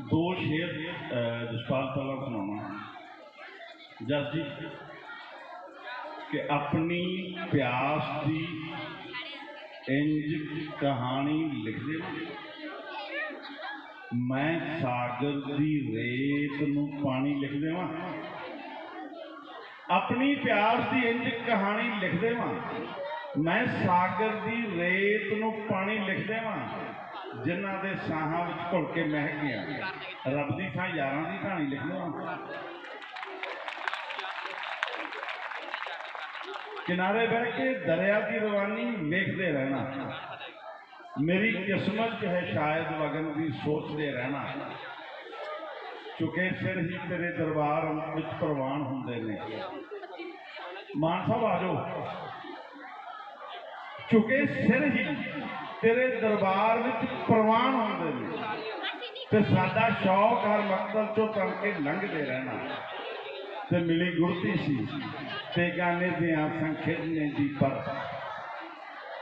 ਦੋ ਸ਼ੇਰ ਜਸਪਾਲ ਪਹਿਲਾਂ ਸੁਣਾਉਣਾ ਜਸ ਜੀ, ਕਿ ਆਪਣੀ ਪਿਆਸ ਦੀ ਇੰਜ ਕਹਾਣੀ ਲਿਖਦੇ ਮੈਂ ਸਾਗਰ ਦੀ ਰੇਤ ਨੂੰ ਪਾਣੀ ਲਿਖ ਦੇਵਾਂ। ਆਪਣੀ ਪਿਆਸ ਦੀ ਇੰਜ ਕਹਾਣੀ ਲਿਖ ਦੇਵਾਂ। ਮੈਂ ਸਾਗਰ ਦੀ ਰੇਤ ਨੂੰ ਪਾਣੀ ਲਿਖ ਦੇਵਾਂ। ਜਿਨ੍ਹਾਂ ਦੇ ਸਾਹਾਂ ਵਿੱਚ ਘੁਲ ਕੇ ਮਹਿਕ ਗਿਆ। ਰੱਬ ਦੀ ਥਾਂ ਯਾਰਾਂ ਦੀ ਕਹਾਣੀ ਲਿਖ ਦੇਵਾਂ ਕਿਨਾਰੇ ਬਹਿ ਕੇ ਦਰਿਆ ਦੀ ਰਵਾਨੀ ਵੇਖਦੇ ਰਹਿਣਾ। ਮੇਰੀ ਕਿਸਮਤ 'ਚ ਹੈ ਸ਼ਾਇਦ ਵਗਨ ਦੀ ਸੋਚਦੇ ਰਹਿਣਾ। ਚੁਕੇ ਸਿਰ ਹੀ ਤੇਰੇ ਦਰਬਾਰ ਵਿੱਚ ਪ੍ਰਵਾਨ ਹੁੰਦੇ ਨੇ। ਮਾਨ ਸਾਹਿਬ ਆ ਜਾਓ। ਚੁਕੇ ਸਿਰ ਹੀ ਤੇਰੇ ਦਰਬਾਰ ਵਿੱਚ ਪ੍ਰਵਾਨ ਹੁੰਦੇ ਨੇ। ਤੇ ਸਾਡਾ ਸ਼ੌਕ ਹਰ ਮਕਸਦ ਚੋਂ ਤਰ ਕੇ ਲੰਘਦੇ ਰਹਿਣਾ। ਤੇ ਮਿਲੀ ਗੁਰਤੀ ਸੀ। ਤੇ ਗਾਣੇ ਦੀਆਂ ਸੰਖੇਡਨੇ ਦੀ ਪਰ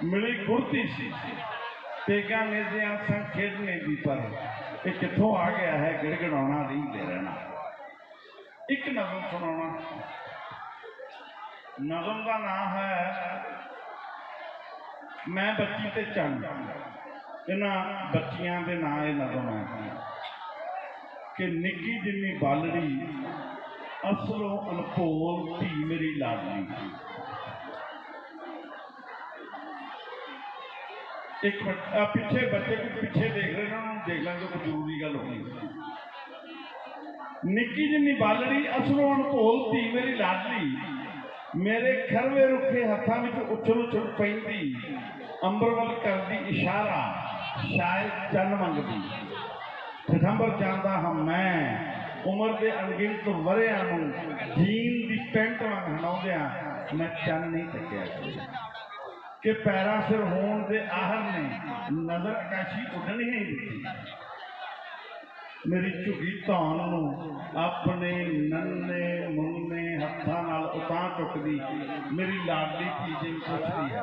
ਮਿਲੀ ਗੁਰਤੀ ਸੀ। ਤੇ ਗਾਣੇ ਦੀਆਂ ਸੰਖੇਡਨੇ ਦੀ ਪਰ ਇਹ ਕਿੱਥੋਂ ਆ ਗਿਆ ਹੈ? ਗਿੜਗੜਾਉਣਾ ਰਹਿੰਦੇ ਰਹਿਣਾ। ਇੱਕ ਨਜ਼ਮ ਸੁਣਾਉਣਾ। ਨਜ਼ਮ ਦਾ ਨਾਮ ਹੈ ਮੈਂ ਬੱਚੀ ਤੇ ਚੰਦ ਇਹਨਾਂ ਬੱਚੀਆਂ ਦੇ ਨਾਂ ਇਹ ਨਜ਼ਮ ਹੈ ਕਿ ਨਿੱਕੀ ਜਿੰਨੀ ਬਾਲੜੀ ਅਸਲੋਂ ਅਨਪੋਲ ਧੀ ਮੇਰੀ ਲਾਡਲੀ ਇੱਕ ਪਿੱਛੇ ਬੱਚੇ ਪਿੱਛੇ ਦੇਖ ਰਹੇ ਨੇ, ਉਹਨਾਂ ਨੂੰ ਦੇਖ ਲਾਂਗੇ ਕੋਈ ਜ਼ਰੂਰੀ ਗੱਲ ਹੋਣੀ ਨਿੱਕੀ ਜਿੰਨੀ ਬਾਲੜੀ ਅਸਲੋਂ ਅਨਪੋਲ ਧੀ ਮੇਰੀ ਲਾਡਲੀ। ਮੇਰੇ ਖਰਵੇ ਰੁੱਖੇ ਹੱਥਾਂ ਵਿੱਚ ਉਛਲ ਉਛਲ ਪੈਂਦੀ, ਅੰਬਰ ਵੱਲ ਕਰਦੀ ਇਸ਼ਾਰਾ, ਸ਼ਾਇਦ ਚੰਨ ਮੰਗਦੀ। ਸਤੰਬਰ ਚਾਹੁੰਦਾ ਹਾਂ ਮੈਂ, ਉਮਰ ਦੇ ਅਣਗਿਣਤ ਵਰਿਆਂ ਨੂੰ ਜੀਨ ਦੀ ਪੈਂਟ ਵਾਂਗ ਹਣਾਉਂਦਿਆਂ ਮੈਂ ਚੰਨ ਨਹੀਂ ਤੱਕਿਆ ਸੀ ਕਿ ਪੈਰਾਂ ਸਿਰ ਹੋਣ ਦੇ ਆਹਰ ਨੇ ਨਜ਼ਰ ਆਕਾਸ਼ੀ ਉੱਡਣ ਹੀ ਨਹੀਂ ਦਿੱਤੀ। ਮੇਰੀ ਝੁਗੀ ਧੌਣ ਨੂੰ ਆਪਣੇ ਨੰਨੇ ਮੁੰਨੇ ਹੱਥਾਂ ਨਾਲ ਉਤਾਂ ਚੁੱਕਦੀ, ਮੇਰੀ ਲਾਡਲੀ ਧੀ ਜੀ ਪੁੱਛਦੀ ਹੈ,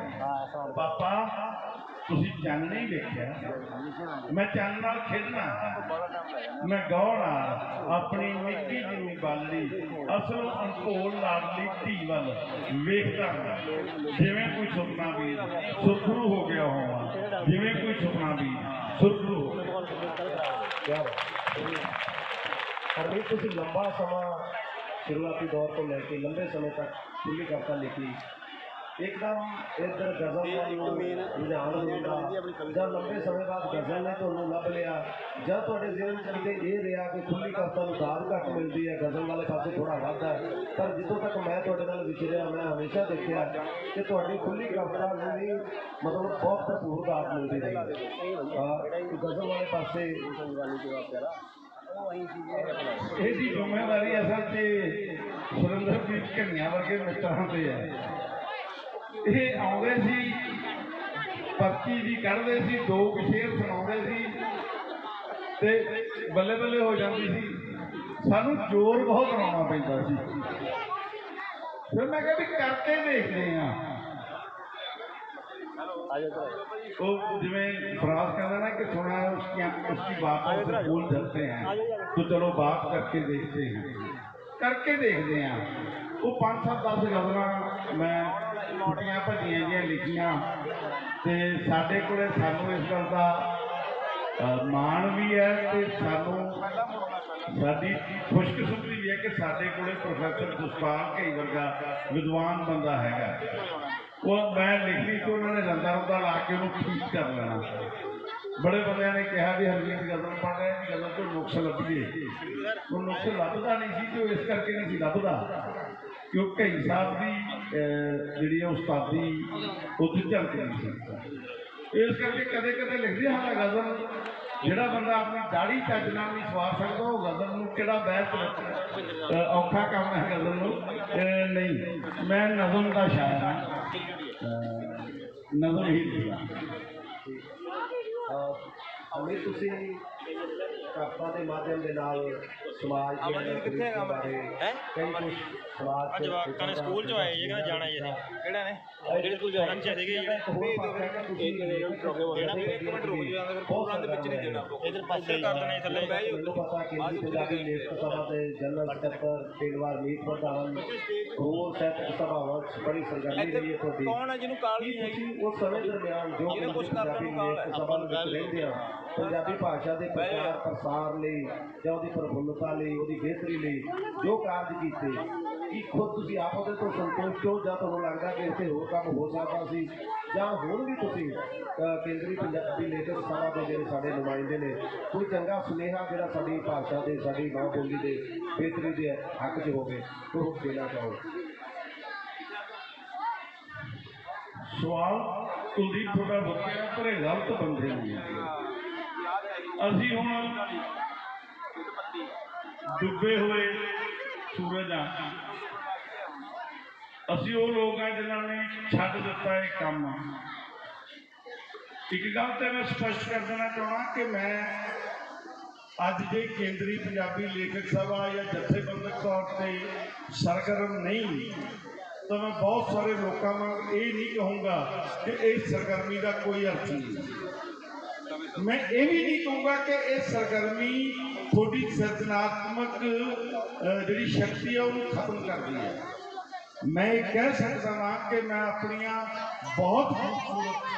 ਪਾਪਾ, ਤੁਸੀਂ ਚੰਨ ਨਹੀਂ ਵੇਖਿਆ? ਮੈਂ ਚੰਨ ਨਾਲ ਖੇਡਣਾ, ਮੈਂ ਗੌਰ ਨਾਲ ਆਪਣੀ ਨਿੱਕੀ ਜਿਹੀ ਬਾਲੜੀ, ਅਸਲ ਅਨਕੋਲ ਲਾਡਲੀ ਧੀ ਵੱਲ ਵੇਖਦਾ ਹਾਂ। ਜਿਵੇਂ ਕੋਈ ਸੁਪਨਾ ਵੀ ਸੁਖਰੂ ਹੋ ਗਿਆ ਹੋਵਾਂ, ਜਿਵੇਂ ਕੋਈ ਸੁਪਨਾ ਵੀ ਸੁਰਖਰੂ ਹੋ ਗਿਆ ਹਰਮੀਤ ਤੁਸੀਂ ਲੰਬਾ ਸਮਾਂ ਸ਼ੁਰੂਆਤੀ ਦੌਰ ਤੋਂ ਲੈ ਕੇ ਲੰਬੇ ਸਮੇਂ ਤੱਕ ਖੁੱਲੀ ਕਰਤਾ ਲਿਖੀ ਇੱਕਦਮ ਇੱਧਰ ਗਜ਼ਲ ਨੂੰ ਰੁਝਾਨ ਹੋਏਗਾ ਜਾਂ ਲੰਬੇ ਸਮੇਂ ਬਾਅਦ ਗਜ਼ਲ ਨੇ ਤੁਹਾਨੂੰ ਲੱਭ ਲਿਆ ਜਾਂ ਤੁਹਾਡੇ ਜ਼ਿਹਨ ਚ ਕਿਤੇ ਇਹ ਰਿਹਾ ਕਿ ਖੁੱਲੀ ਕਵਿਤਾ ਨੂੰ ਦਾਦ ਘੱਟ ਮਿਲਦੀ ਹੈ ਗਜ਼ਲ ਵਾਲੇ ਪਾਸੇ ਥੋੜਾ ਵੱਧ ਹੈ ਪਰ ਜਿੱਥੋਂ ਤੱਕ ਮੈਂ ਤੁਹਾਡੇ ਨਾਲ ਵਿਚਰਿਆ ਮੈਂ ਹਮੇਸ਼ਾ ਦੇਖਿਆ ਕਿ ਤੁਹਾਡੀ ਖੁੱਲੀ ਕਵਿਤਾ ਨੂੰ ਵੀ ਮਤਲਬ ਬਹੁਤ ਭਰਪੂਰ ਦਾਦ ਮਿਲਦੀ ਰਹੀ ਅਹ ਗਜ਼ਲ ਵਾਲੇ ਪਾਸੇ ਇਹਦੀ ਜ਼ਿੰਮੇਵਾਰੀ ਅਸਲ 'ਚ ਸੁਰਿੰਦਰਜੀਤ ਘਣੀਆਂ ਵਰਗੇ ਮਿੱਤਰਾਂ ਤੇ ਹੈ ਇਹ ਆਉਂਦੇ ਸੀ ਪਰਚੀ ਵੀ ਕੱਢਦੇ ਸੀ, ਦੋ ਸ਼ੇਰ ਸੁਣਾਉਂਦੇ ਸੀ ਤੇ ਬੱਲੇ ਬੱਲੇ ਹੋ ਜਾਂਦੀ ਸੀ। ਸਾਨੂੰ ਜ਼ੋਰ ਬਹੁਤ ਲਾਉਣਾ ਪੈਂਦਾ ਸੀ। ਫਿਰ ਮੈਂ ਕਿਹਾ ਵੀ ਕਰਕੇ ਦੇਖਦੇ ਆ ਉਹ ਜਿਵੇਂ ਫਰਾਜ਼ ਕਹਿੰਦਾ ਨਾ ਕਿ ਸੁਣਾ ਉਸਕੀ ਉਸकी ਬਾਤ को बोल चलते हैं तो चलो बात करके देखते हैं करके देखते हैं वो पांच सात दस गजला मैं ਛੁੱਟੀਆਂ ਭੱਜੀਆਂ ਜਿਹੀਆਂ ਲਿਖੀਆਂ। ਤੇ ਸਾਡੇ ਕੋਲੇ ਸਾਨੂੰ ਇਸ ਗੱਲ ਦਾ ਮਾਣ ਵੀ ਹੈ ਤੇ ਸਾਨੂੰ ਸਾਡੀ ਖੁਸ਼ਕਿਸਮਤੀ ਵੀ ਹੈ ਕਿ ਸਾਡੇ ਕੋਲੇ ਪ੍ਰੋਫੈਸਰ ਜਸਪਾਲ ਘਈ ਵਰਗਾ ਵਿਦਵਾਨ ਬੰਦਾ ਹੈਗਾ। ਉਹ ਮੈਂ ਲਿਖੀ ਤੇ ਉਹਨਾਂ ਨੇ ਰੰਦਾ ਰੰਦਾ ਲਾ ਕੇ ਉਹਨੂੰ ਠੀਕ ਕਰ ਲੈਣਾ। ਬੜੇ ਬੰਦਿਆਂ ਨੇ ਕਿਹਾ ਵੀ ਹਰਜੀਤ ਗਜ਼ਲ ਪੜ੍ਹ ਰਿਹਾ ਨੇ, ਗਜ਼ਲ ਤੋਂ ਨੁਕਸ ਲੱਭੀਏ ਉਹ ਨੁਕਸ ਲੱਭਦਾ ਨਹੀਂ ਸੀ ਤੇ ਉਹ ਇਸ ਕਰਕੇ ਨਹੀਂ ਸੀ ਲੱਭਦਾ। ਕਿਉਂ ਘਈ ਸਾਹਿਬ ਦੀ ਜਿਹੜੀ ਉਸਤਾਦੀ ਉੱਥੇ ਝਲਕ ਨਹੀਂ ਸੀ। ਇਸ ਕਰਕੇ ਕਦੇ ਕਦੇ ਲਿਖਦੇ ਹਾਂ ਗਜ਼ਲ। ਜਿਹੜਾ ਬੰਦਾ ਆਪਣੀ ਦਾੜੀ ਚੱਜ ਨਾਲ ਨਹੀਂ ਸਵਾਰ ਸਕਦਾ ਉਹ ਗਜ਼ਲ ਨੂੰ ਕਿਹੜਾ ਬਹਿਸ ਔਖਾ ਕੰਮ ਹੈ ਗਜ਼ਲ ਨੂੰ। ਨਹੀਂ ਮੈਂ ਨਜ਼ਮ ਦਾ ਸ਼ਾਇਰ ਹਾਂ। ਨਜ਼ਮ ਹੀ ਲਿਖਦਾ। ਅਮੀਰ ਤੁਸੀਂ ਕਵਿਤਾ ਦੇ ਮਾਧਿਅਮ ਦੇ ਨਾਲ ਸਮਾਜ ਅਮਨਦੀਪ ਕਿੱਥੇ ਹੈਗਾ ਬਾਰੇ ਹੈ? ਅੱਜ ਜਵਾਕਾਂ ਨੇ ਸਕੂਲ ਚ ਆਏ ਜੀ? ਕਹਿੰਦਾ ਜਾਣਾ ਜੀ ਅਸੀਂ ਕਿਹੜਾ ਨੇ? ਜਿਹੜੇ ਸਕੂਲ ਜਾਣਾ। ਚ ਸੀਗੇ ਜਿਹੜੇ ਜਿਹੜਾ ਫਿਰ ਇੱਕ ਮਿੰਟ ਰੁਕ ਜਾਂਦਾ ਫਿਰ ਪ੍ਰੋਗਰਾਮ ਦੇ ਵਿੱਚ ਨਹੀਂ ਦੇਣਾ ਇਧਰ ਪਾਸੇ ਕਰ ਦੇਣਾ ਥੱਲੇ। ਮੈਨੂੰ ਪਤਾ ਕਿ ਪੰਜਾਬੀ ਲੇਖਕ ਸਭਾ ਦੇ ਜਨਰਲ ਸਕੱਤਰ ਪਿੰਡਵਾਰ ਮੀਤ ਪ੍ਰਧਾਨ ਹੋਰ ਸਹਿਤ ਸਭਾਵਾਂ ਬੜੀ ਸਰਗਰਮੀ ਰਹੀ ਹੈ ਤੁਹਾਡੀ। ਕੌਣ ਹੈ ਜਿਹਨੂੰ ਕਾਲ ਨਹੀਂ ਹੈਗੀ ਉਸ ਸਮੇਂ ਦਰਮਿਆਨ ਜੋ ਪੰਜਾਬੀ ਨੂੰ ਕਾਲ ਹੈ, ਲੇਖਕ ਸਭਾ ਵਿੱਚ ਰਹਿੰਦੇ ਆ ਪੰਜਾਬੀ ਭਾਸ਼ਾ ਦੇ ਪ੍ਰਚਾਰ ਪ੍ਰਸਾਰ ਲਈ ਜਾਂ ਉਹਦੀ ਪ੍ਰਫੁੱਲਤਾ ਲਈ ਉਹਦੀ ਬਿਹਤਰੀ ਲਈ ਜੋ ਕਾਰਜ ਕੀਤੇ ਕੀ ਖੁਦ ਤੁਸੀਂ ਆਪ ਉਹਦੇ ਤੋਂ ਸੰਤੁਸ਼ਟ ਹੋ ਜਾਂ ਤੁਹਾਨੂੰ ਲੱਗਦਾ ਕਿ ਇੱਥੇ ਹੋਰ ਕੰਮ ਹੋ ਸਕਦਾ ਸੀ? ਜਾਂ ਹੁਣ ਵੀ ਤੁਸੀਂ ਕੇਂਦਰੀ ਪੰਜਾਬੀ ਲੇਖਕ ਸਭਾ ਦੇ ਜਿਹੜੇ ਸਾਡੇ ਨੁਮਾਇੰਦੇ ਨੇ ਕੋਈ ਚੰਗਾ ਸੁਨੇਹਾ ਜਿਹੜਾ ਸਾਡੀ ਭਾਸ਼ਾ ਦੇ ਸਾਡੀ ਮਾਂ ਬੋਲੀ ਦੇ ਬਿਹਤਰੀ ਦੇ ਹੱਕ 'ਚ ਹੋਵੇ ਉਹ ਦੇਣਾ ਚਾਹੋ। ਸਵਾਲ ਕੁਲਦੀਪ ਤੁਹਾਡਾ ਬੱਚਿਆ ਪਰ ਇਹ ਗਲਤ ਬੰਦੇ ਨੇ। ਅਸੀਂ ਹੁਣ ਡੁੱਬੇ ਹੋਏ ਸੂਰਜ ਆ। ਅਸੀਂ ਉਹ ਲੋਕ ਆ ਜਿਨ੍ਹਾਂ ਨੇ ਛੱਡ ਦਿੱਤਾ ਇਹ ਕੰਮ। ਇੱਕ ਗੱਲ ਤੇ ਮੈਂ ਸਪਸ਼ਟ ਕਰ ਦੇਣਾ ਚਾਹਣਾ ਕਿ ਮੈਂ ਅੱਜ ਦੇ ਕੇਂਦਰੀ ਪੰਜਾਬੀ ਲੇਖਕ ਸਭਾ ਜਾਂ ਜਥੇਬੰਦਕ ਤੌਰ ਤੇ ਸਰਗਰਮ ਨਹੀਂ, ਤਾਂ ਮੈਂ ਬਹੁਤ ਸਾਰੇ ਲੋਕਾਂ ਨੂੰ ਇਹ ਨਹੀਂ ਕਹੂੰਗਾ ਕਿ ਇਹ ਸਰਗਰਮੀ ਦਾ ਕੋਈ ਅਰਥ ਨਹੀਂ। ਮੈਂ ਇਹ ਵੀ ਨਹੀਂ ਕਹੂੰਗਾ ਕਿ ਇਹ ਸਰਗਰਮੀ ਤੁਹਾਡੀ ਸਿਰਜਣਾਤਮਕ ਜਿਹੜੀ ਸ਼ਕਤੀ ਹੈ ਉਹਨੂੰ ਖਤਮ ਕਰਦੀ ਹੈ। ਮੈਂ ਇਹ ਕਹਿ ਸਕਦਾ ਹਾਂ ਕਿ ਮੈਂ ਆਪਣੀਆਂ ਬਹੁਤ ਖੂਬਸੂਰਤ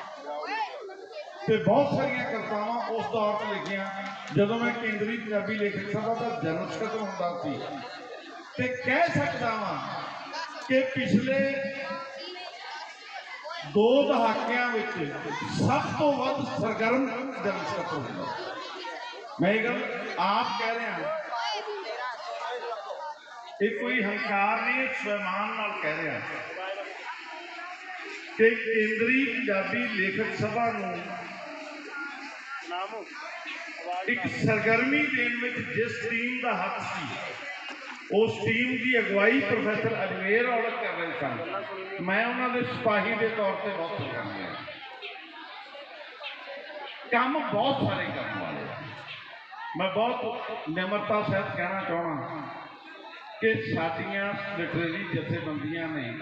ਤੇ ਬਹੁਤ ਸਾਰੀਆਂ ਕਵਿਤਾਵਾਂ ਉਸ ਦੌਰ ਤੇ ਲਿਖੀਆਂ। ਜਦੋਂ ਮੈਂ ਕੇਂਦਰੀ ਪੰਜਾਬੀ ਲੇਖਕ ਸਭਾ ਦਾ ਜਨਮ ਸਕੱਤਰ ਹੁੰਦਾ ਸੀ। ਤੇ ਕਹਿ ਸਕਦਾ ਹਾਂ ਕਿ ਪਿਛਲੇ ਦੋ ਦਹਾਕਿਆਂ ਵਿੱਚ ਸਭ ਤੋਂ ਵੱਧ ਸਰਗਰਮ ਜਨਰਲ ਸਕੱਤਰ ਹੁੰਦਾ ਮੈਂ ਇਹ ਗੱਲ ਆਪ ਕਹਿ ਰਿਹਾ ਇਹ ਕੋਈ ਹੰਕਾਰ ਨਹੀਂ ਇਹ ਸਵੈਮਾਨ ਨਾਲ ਕਹਿ ਰਿਹਾ ਕਿ ਕੇਂਦਰੀ ਪੰਜਾਬੀ ਲੇਖਕ ਸਭਾ ਨੂੰ ਇੱਕ ਸਰਗਰਮੀ ਦੇਣ ਵਿੱਚ ਜਿਸ ਟੀਮ ਦਾ ਹੱਥ ਸੀ ਉਸ ਟੀਮ ਦੀ ਅਗਵਾਈ ਪ੍ਰੋਫੈਸਰ ਅਜਮੇਰ ਔਲਖ ਕਰ ਰਹੇ ਸਨ। ਮੈਂ ਉਹਨਾਂ ਦੇ ਸਿਪਾਹੀ ਦੇ ਤੌਰ ਤੇ ਬਹੁਤ ਸਰਗਰਮ ਹਾਂ। ਕੰਮ ਬਹੁਤ ਸਾਰੇ ਕਰਨ ਵਾਲੇ ਮੈਂ ਬਹੁਤ ਨਿਮਰਤਾ ਸਹਿਤ ਕਹਿਣਾ ਚਾਹਣਾ ਕਿ ਸਾਡੀਆਂ ਲਿਟਰੇਰੀ ਜਥੇਬੰਦੀਆਂ ਨੇ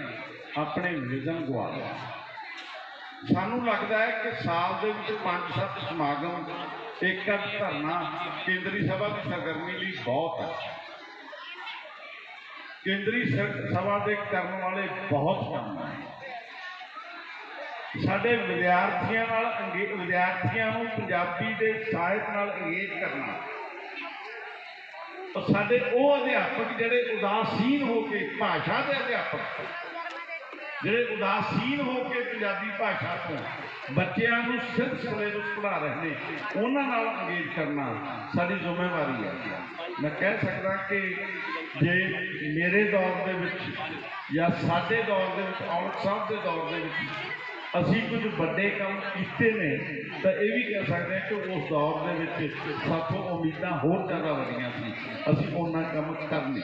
ਆਪਣੇ ਵਿਜ਼ਨ ਗਵਾ ਲਿਆ। ਸਾਨੂੰ ਲੱਗਦਾ ਹੈ ਕਿ ਸਾਲ ਦੇ ਵਿੱਚ ਪੰਜ ਸੱਤ ਸਮਾਗਮ, ਇੱਕ ਅੱਧ ਧਰਨਾ ਕੇਂਦਰੀ ਸਭਾ ਦੀ ਸਰਗਰਮੀ ਲਈ ਬਹੁਤ ਹੈ। ਕੇਂਦਰੀ ਸ- ਸਭਾ ਦੇ ਕਰਨ ਵਾਲੇ ਬਹੁਤ ਕੰਮ ਹੈ ਸਾਡੇ ਵਿਦਿਆਰਥੀਆਂ ਨਾਲ ਅੰਗੇ ਵਿਦਿਆਰਥੀਆਂ ਨੂੰ ਪੰਜਾਬੀ ਦੇ ਸਾਹਿਤ ਨਾਲ ਅੰਗੇਜ ਕਰਨਾ। ਔਰ ਸਾਡੇ ਉਹ ਅਧਿਆਪਕ ਜਿਹੜੇ ਉਦਾਸੀਨ ਹੋ ਕੇ ਭਾਸ਼ਾ ਦੇ ਅਧਿਆਪਕ ਜਿਹੜੇ ਉਦਾਸੀਨ ਹੋ ਕੇ ਪੰਜਾਬੀ ਭਾਸ਼ਾ ਤੋਂ ਬੱਚਿਆਂ ਨੂੰ ਸਿਰਫ ਸਿਲੇਬਸ ਪੜ੍ਹਾ ਰਹੇ ਨੇ, ਉਹਨਾਂ ਨਾਲ ਅੰਗੇਜ ਕਰਨਾ ਸਾਡੀ ਜ਼ਿੰਮੇਵਾਰੀ ਹੈ। ਮੈਂ ਕਹਿ ਸਕਦਾ ਕਿ ਜੇ ਮੇਰੇ ਦੌਰ ਦੇ ਵਿੱਚ ਜਾਂ ਸਾਡੇ ਦੌਰ ਦੇ ਵਿੱਚ ਔਲਖ ਸਾਹਿਬ ਦੇ ਦੌਰ ਦੇ ਵਿੱਚ ਅਸੀਂ ਕੁਝ ਵੱਡੇ ਕੰਮ ਕੀਤੇ ਨੇ, ਤਾਂ ਇਹ ਵੀ ਕਹਿ ਸਕਦੇ ਹਾਂ ਕਿ ਉਸ ਦੌਰ ਦੇ ਵਿੱਚ ਸਾਥੋਂ ਉਮੀਦਾਂ ਹੋਰ ਜ਼ਿਆਦਾ ਵੱਡੀਆਂ ਸੀ। ਅਸੀਂ ਉਹਨਾਂ ਕੰਮ ਕਰ ਲਏ